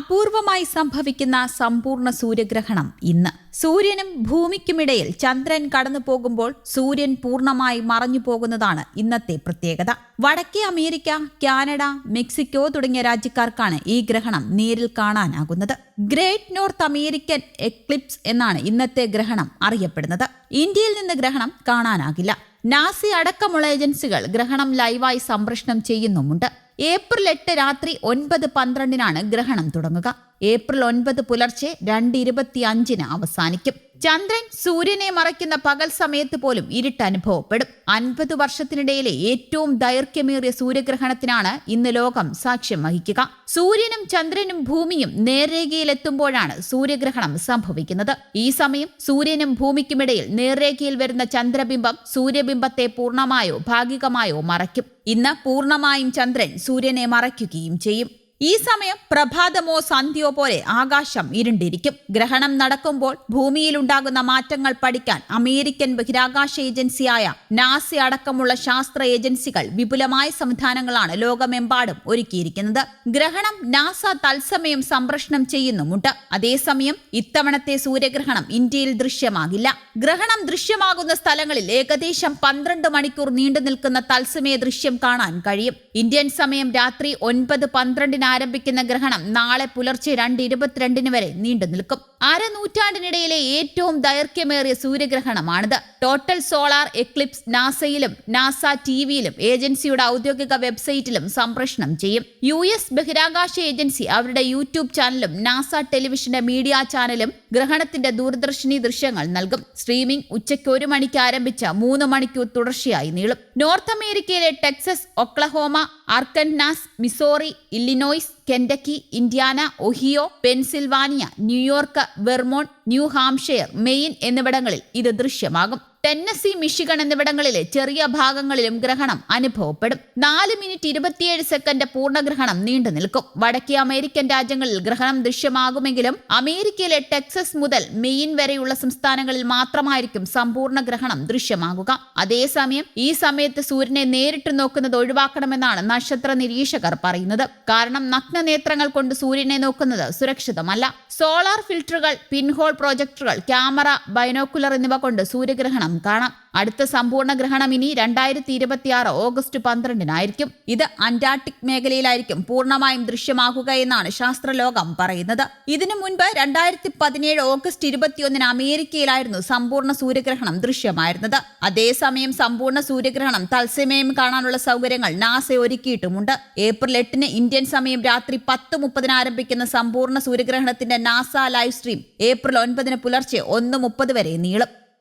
അപൂർവമായി സംഭവിക്കുന്ന സമ്പൂർണ സൂര്യഗ്രഹണം ഇന്ന്. സൂര്യനും ഭൂമിക്കുമിടയിൽ ചന്ദ്രൻ കടന്നു പോകുമ്പോൾ സൂര്യൻ പൂർണമായി മറഞ്ഞു പോകുന്നതാണ് ഇന്നത്തെ പ്രത്യേകത. വടക്കേ അമേരിക്ക കാനഡ മെക്സിക്കോ തുടങ്ങിയ രാജ്യക്കാർക്കാണ് ഈ ഗ്രഹണം നേരിൽ കാണാനാകുന്നത്. ഗ്രേറ്റ് നോർത്ത് അമേരിക്കൻ എക്ലിപ്സ് എന്നാണ് ഇന്നത്തെ ഗ്രഹണം അറിയപ്പെടുന്നത്. ഇന്ത്യയിൽ നിന്ന് ഗ്രഹണം കാണാനാകില്ല. നാസി അടക്കമുള്ള ഏജൻസികൾ ഗ്രഹണം ലൈവായി സംപ്രേഷണം ചെയ്യുന്നുമുണ്ട്. ഏപ്രിൽ എട്ട് രാത്രി ഒൻപത് പന്ത്രണ്ടിനാണ് ഗ്രഹണം തുടങ്ങുക. ഏപ്രിൽ ഒൻപത് പുലർച്ചെ രണ്ട് ഇരുപത്തി അഞ്ചിന് അവസാനിക്കും. ചന്ദ്രൻ സൂര്യനെ മറയ്ക്കുന്ന പകൽ സമയത്ത് പോലും ഇരുട്ട് അനുഭവപ്പെടും. അൻപത് വർഷത്തിനിടയിലെ ഏറ്റവും ദൈർഘ്യമേറിയ സൂര്യഗ്രഹണത്തിനാണ് ഇന്ന് ലോകം സാക്ഷ്യം വഹിക്കുക. സൂര്യനും ചന്ദ്രനും ഭൂമിയും നേർരേഖയിലെത്തുമ്പോഴാണ് സൂര്യഗ്രഹണം സംഭവിക്കുന്നത്. ഈ സമയം സൂര്യനും ഭൂമിക്കുമിടയിൽ നേർരേഖയിൽ വരുന്ന ചന്ദ്രബിംബം സൂര്യബിംബത്തെ പൂർണമായോ ഭാഗികമായോ മറയ്ക്കും. ഇന്ന് പൂർണമായും ചന്ദ്രൻ സൂര്യനെ മറയ്ക്കുകയും ചെയ്യും. ഈ സമയം പ്രഭാതമോ സന്ധ്യയോ പോലെ ആകാശം ഇരുണ്ടിരിക്കും. ഗ്രഹണം നടക്കുമ്പോൾ ഭൂമിയിലുണ്ടാകുന്ന മാറ്റങ്ങൾ പഠിക്കാൻ അമേരിക്കൻ ബഹിരാകാശ ഏജൻസിയായ നാസ അടക്കമുള്ള ശാസ്ത്ര ഏജൻസികൾ വിപുലമായ സംവിധാനങ്ങളാണ് ലോകമെമ്പാടും ഒരുക്കിയിരിക്കുന്നത്. ഗ്രഹണം നാസ തത്സമയം സംപ്രഷണം ചെയ്യുന്നുമുണ്ട്. അതേസമയം ഇത്തവണത്തെ സൂര്യഗ്രഹണം ഇന്ത്യയിൽ ദൃശ്യമാകില്ല. ഗ്രഹണം ദൃശ്യമാകുന്ന സ്ഥലങ്ങളിൽ ഏകദേശം പന്ത്രണ്ട് മണിക്കൂർ നീണ്ടു നിൽക്കുന്ന തത്സമയ ദൃശ്യം കാണാൻ കഴിയും. ഇന്ത്യൻ സമയം രാത്രി ഒൻപത് പന്ത്രണ്ടിന് ആരംഭിക്കുന്ന ഗ്രഹണം നാളെ പുലർച്ചെ രണ്ട് ഇരുപത്തിരണ്ടിന് വരെ നീണ്ടു നിൽക്കും. അരനൂറ്റാണ്ടിനിടയിലെ ഏറ്റവും ദൈർഘ്യമേറിയ സൂര്യഗ്രഹണമാണിത്. ടോട്ടൽ സോളാർ എക്ലിപ്സ് നാസയിലും നാസ ടിവിയിലും ഏജൻസിയുടെ ഔദ്യോഗിക വെബ്സൈറ്റിലും സംപ്രേഷണം ചെയ്യും. യു എസ് ബഹിരാകാശ ഏജൻസി അവരുടെ യൂട്യൂബ് ചാനലും നാസ ടെലിവിഷന്റെ മീഡിയ ചാനലും ഗ്രഹണത്തിന്റെ ദൂരദർശിനി ദൃശ്യങ്ങൾ നൽകും. സ്ട്രീമിംഗ് ഉച്ചയ്ക്ക് ഒരു മണിക്ക് ആരംഭിച്ച മൂന്ന് മണിക്കൂർ തുടർച്ചയായി നീളും. നോർത്ത് അമേരിക്കയിലെ Texas Oklahoma Arkansas Missouri Illinois Kentucky Indiana Ohio Pennsylvania New York Vermont New Hampshire Maine എന്നിവിടങ്ങളിൽ ഇത് ദൃശ്യമാകും. ടെന്നസി മിഷിഗൺ എന്നിവിടങ്ങളിലെ ചെറിയ ഭാഗങ്ങളിലും ഗ്രഹണം അനുഭവപ്പെടും. നാല് മിനിറ്റ് ഇരുപത്തിയേഴ് സെക്കൻഡ് പൂർണഗ്രഹണം നീണ്ടു നിൽക്കും. വടക്കേ അമേരിക്കൻ രാജ്യങ്ങളിൽ ഗ്രഹണം ദൃശ്യമാകുമെങ്കിലും അമേരിക്കയിലെ ടെക്സസ് മുതൽ മെയിൻ വരെയുള്ള സംസ്ഥാനങ്ങളിൽ മാത്രമായിരിക്കും സമ്പൂർണ ഗ്രഹണം ദൃശ്യമാകുക. അതേസമയം ഈ സമയത്ത് സൂര്യനെ നേരിട്ട് നോക്കുന്നത് ഒഴിവാക്കണമെന്നാണ് നക്ഷത്ര നിരീക്ഷകർ പറയുന്നത്. കാരണം നഗ്നനേത്രങ്ങൾ കൊണ്ട് സൂര്യനെ നോക്കുന്നത് സുരക്ഷിതമല്ല. സോളാർ ഫിൽറ്ററുകൾ പിൻഹോൾ പ്രൊജക്ടറുകൾ ക്യാമറ ബൈനോക്കുലർ എന്നിവ കൊണ്ട് സൂര്യഗ്രഹണം കാണാം. അടുത്ത സമ്പൂർണ ഗ്രഹണം ഇനി രണ്ടായിരത്തി ഇരുപത്തിയാറ് ഓഗസ്റ്റ് പന്ത്രണ്ടിനായിരിക്കും. ഇത് അന്റാർട്ടിക് മേഖലയിലായിരിക്കും പൂർണമായും ദൃശ്യമാകുക എന്നാണ് ശാസ്ത്രലോകം പറയുന്നത്. ഇതിനു മുൻപ് രണ്ടായിരത്തി പതിനേഴ് ഓഗസ്റ്റ് ഇരുപത്തിയൊന്നിന് അമേരിക്കയിലായിരുന്നു സമ്പൂർണ സൂര്യഗ്രഹണം ദൃശ്യമായിരുന്നത്. അതേസമയം സമ്പൂർണ സൂര്യഗ്രഹണം തത്സമയം കാണാനുള്ള സൗകര്യങ്ങൾ നാസ ഒരുക്കിയിട്ടുമുണ്ട്. ഏപ്രിൽ എട്ടിന് ഇന്ത്യൻ സമയം രാത്രി പത്ത് മുപ്പതിന് ആരംഭിക്കുന്ന സമ്പൂർണ സൂര്യഗ്രഹണത്തിന്റെ നാസ ലൈവ് സ്ട്രീം ഏപ്രിൽ ഒൻപതിന് പുലർച്ചെ ഒന്ന് മുപ്പത് വരെ നീളും.